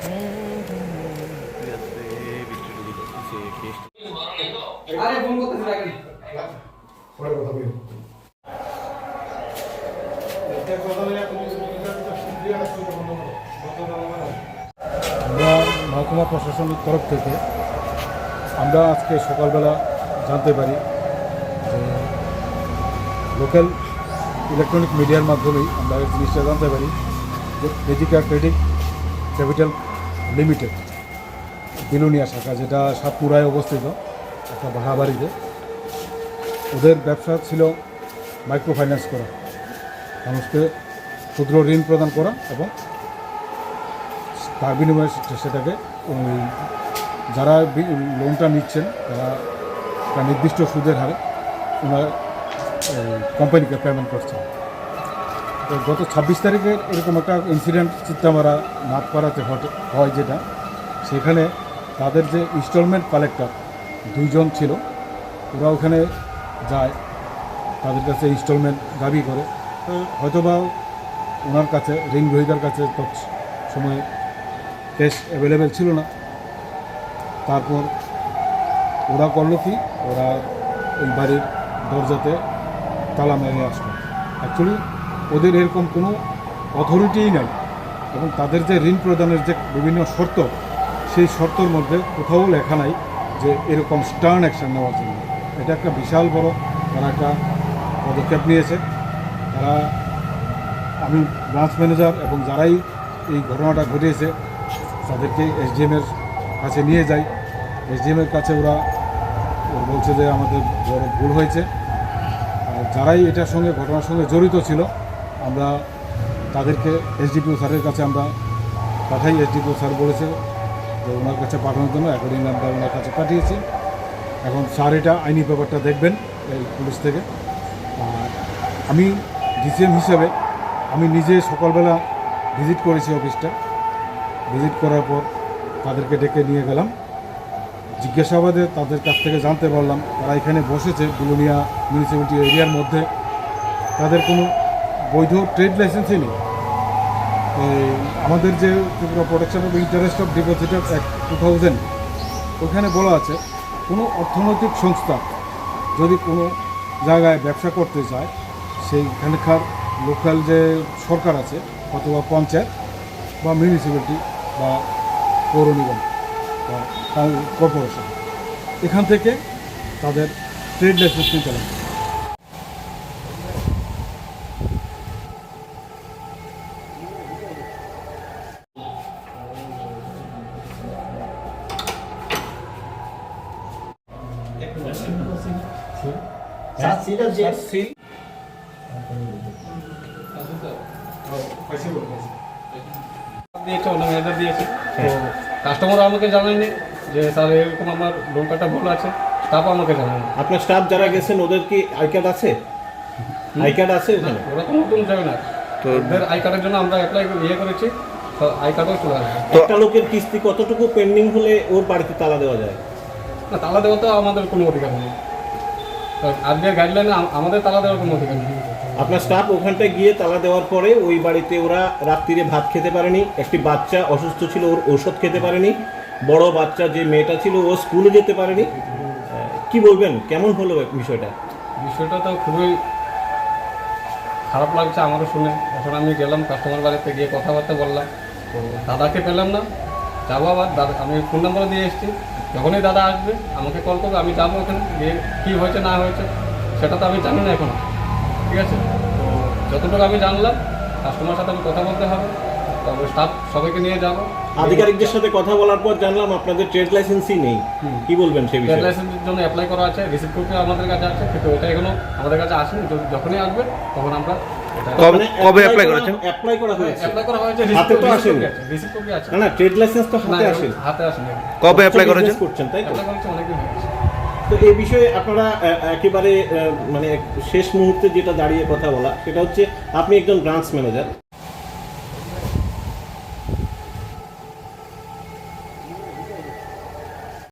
আমরা মহকুমা প্রশাসনের তরফ থেকে আমরা আজকে সকালবেলা জানতে পারি যে লোকাল ইলেকট্রনিক মিডিয়ার মাধ্যমেই আমরা জিনিসটা জানতে পারি যে ক্রেডিট ক্যাপিটাল লিমিটেড বিলুনিয়া শাখা, যেটা সাতপুরায় অবস্থিত, একটা ভাড়া বাড়িতে ওদের ব্যবসা ছিল মাইক্রো ফাইন্যান্স করা, মানুষকে ক্ষুদ্র ঋণ প্রদান করা এবং তার বিনিময়ে সেটাকে যারা লোনটা নিচ্ছেন, তারা একটা নির্দিষ্ট সুদের হারে ওনারা কোম্পানিকে পেমেন্ট করছেন। তো গত ছাব্বিশ তারিখে এরকম একটা ইনসিডেন্ট চিত্তামারা নাথপাড়াতে হয় যেটা। সেখানে তাদের যে ইনস্টলমেন্ট কালেক্টর দুইজন ছিল, ওরা ওখানে যায়, তাদের কাছে ইনস্টলমেন্ট দাবি করে। হয়তোবা ওনার কাছে ঋণ গ্রহীতার কাছে তৎ সময়ে ক্যাশ অ্যাভেলেবেল ছিল না। তারপর ওরা করল কি, ওরা ওই বাড়ির দরজাতে তালা মেরে আসলো। অ্যাকচুয়ালি ওদের এরকম কোনো অথরিটিই নাই। এবং তাদের যে ঋণ প্রদানের যে বিভিন্ন শর্ত, সেই শর্তর মধ্যে কোথাও লেখা নাই যে এরকম স্টার্ন অ্যাকশন নেওয়ার জন্য। এটা একটা বিশাল বড়, তারা একটা পদক্ষেপ নিয়েছে। তারা, আমি ব্রাঞ্চ ম্যানেজার এবং যারাই এই ঘটনাটা ঘটিয়েছে, তাদেরকে এসডিএমের কাছে নিয়ে যাই। এসডিএমের কাছে ওরা বলছে যে আমাদের বড় ভুল হয়েছে। আর যারাই এটার সঙ্গে, ঘটনার সঙ্গে জড়িত ছিল আমরা তাদেরকে এসডিপিও স্যারের কাছে আমরা পাঠাই। এসডিপিও স্যার বলেছে যে ওনার কাছে পাঠানোর জন্য অ্যাকর্ডিং আমরা ওনার কাছে পাঠিয়েছি। এখন স্যার এটা আইনি ব্যাপারটা দেখবেন এই পুলিশ থেকে। আর আমি ডিসিএম হিসেবে আমি নিজে সকালবেলা ভিজিট করেছি অফিসটা ভিজিট করার পর তাদেরকে ডেকে নিয়ে গেলাম। জিজ্ঞাসাবাদে তাদের কাছ থেকে জানতে পারলাম, তারা এখানে বসেছে, বুলুনিয়া মিউনিসিপ্যালিটি এরিয়ার মধ্যে। তাদের কোনো বৈধ ট্রেড লাইসেন্সই নেই। আমাদের যে Tripura protection of interest of depositor act two thousand ওখানে বলা আছে, কোনো অর্থনৈতিক সংস্থা যদি কোনো জায়গায় ব্যবসা করতে চায়, সেইখানকার লোকাল যে সরকার আছে, অথবা পঞ্চায়েত বা মিউনিসিপ্যালিটি বা পৌর নিগম বা কর্পোরেশন এখান থেকে তাদের ট্রেড লাইসেন্স নিতে লাগবে দিয়েছে অন্য ম্যানেজার দিয়েছে তো কাস্টমার আমাকে জানায়নি যে স্যার এরকম আমার লোন কার্ডটা ভুল আছে। স্টাফ আমাকে জানায়নি। আপনার স্টাফ যারা গেছেন ওদের কি আই কার্ড আছে? আই কার্ড আছে ওখানে? ওরা তো নতুন যাবে না। তো ওদের আই কার্ডের জন্য আমরা অ্যাপ্লাই ইয়ে করেছি তো আই কার্ডও চলে আসবে। একটা লোকের কিস্তি কতটুকু পেন্ডিং হলে ওর বাড়িতে তালা দেওয়া যায়? না তালা দেওয়া তো আমাদের কোনো অধিকার নেই। আজকের গাইডলাইনে আমাদের তালা দেওয়ার কোনো অধিকার নেই। আপনার স্টাফ ওখানটায় গিয়ে তালা দেওয়ার পরে ওই বাড়িতে ওরা রাত্রিরে ভাত খেতে পারেনি একটি বাচ্চা অসুস্থ ছিল ওর ঔষধ খেতে পারেনি বড় বাচ্চা যে মেয়েটা ছিল ও স্কুলে যেতে পারেনি। কি বলবেন? কেমন হলো বিষয়টা? বিষয়টা তো খুবই খারাপ লাগছে আমারও শুনে। এখন আমি গেলাম কাস্টমার বাড়িতে গিয়ে কথাবার্তা বললাম। তো দাদাকে পেলাম না। যাব আবার দাদা আমি ফোন নাম্বার দিয়ে এসেছি। যখনই দাদা আসবে আমাকে কল করবে আমি যাব ওখানে গিয়ে কী হয়েছে না হয়েছে সেটা তো আমি জানি না এখনও। ঠিক আছে? তো যতটুকু আমি জানলাম কাস্টমার সাথে আমি কথা বলতে হবে তবে স্টাফ সবাইকে নিয়ে যাব। আধিকারিকদের সাথে কথা বলার পর জানলাম আপনাদের ট্রেড লাইসেন্সই নেই। কি বলবেন সেই ট্রেড লাইসেন্সের জন্য অ্যাপ্লাই করা আছে রিসিপ্ট কপি আমাদের কাছে আছে কিন্তু ওটা এখনও আমাদের কাছে আসেনি। যখনই আসবে তখন আমরা কবে apply করেছেন? অ্যাপ্লাই করা হয়েছে। অ্যাপ্লাই করা হয়েছে হাতে তো আসেনি। কপি আছে। না না ট্রেড লাইসেন্স তো হাতে আসে হাতে আসেনি। কবে অ্যাপ্লাই করেছেন? করছেন তাই তো? তো এই বিষয়ে আপনারা আহ, একেবারে আহ, মানে শেষ মুহূর্তে যেটা দাঁড়িয়ে কথা বলা সেটা হচ্ছে আপনি একজন ব্রাঞ্চ ম্যানেজার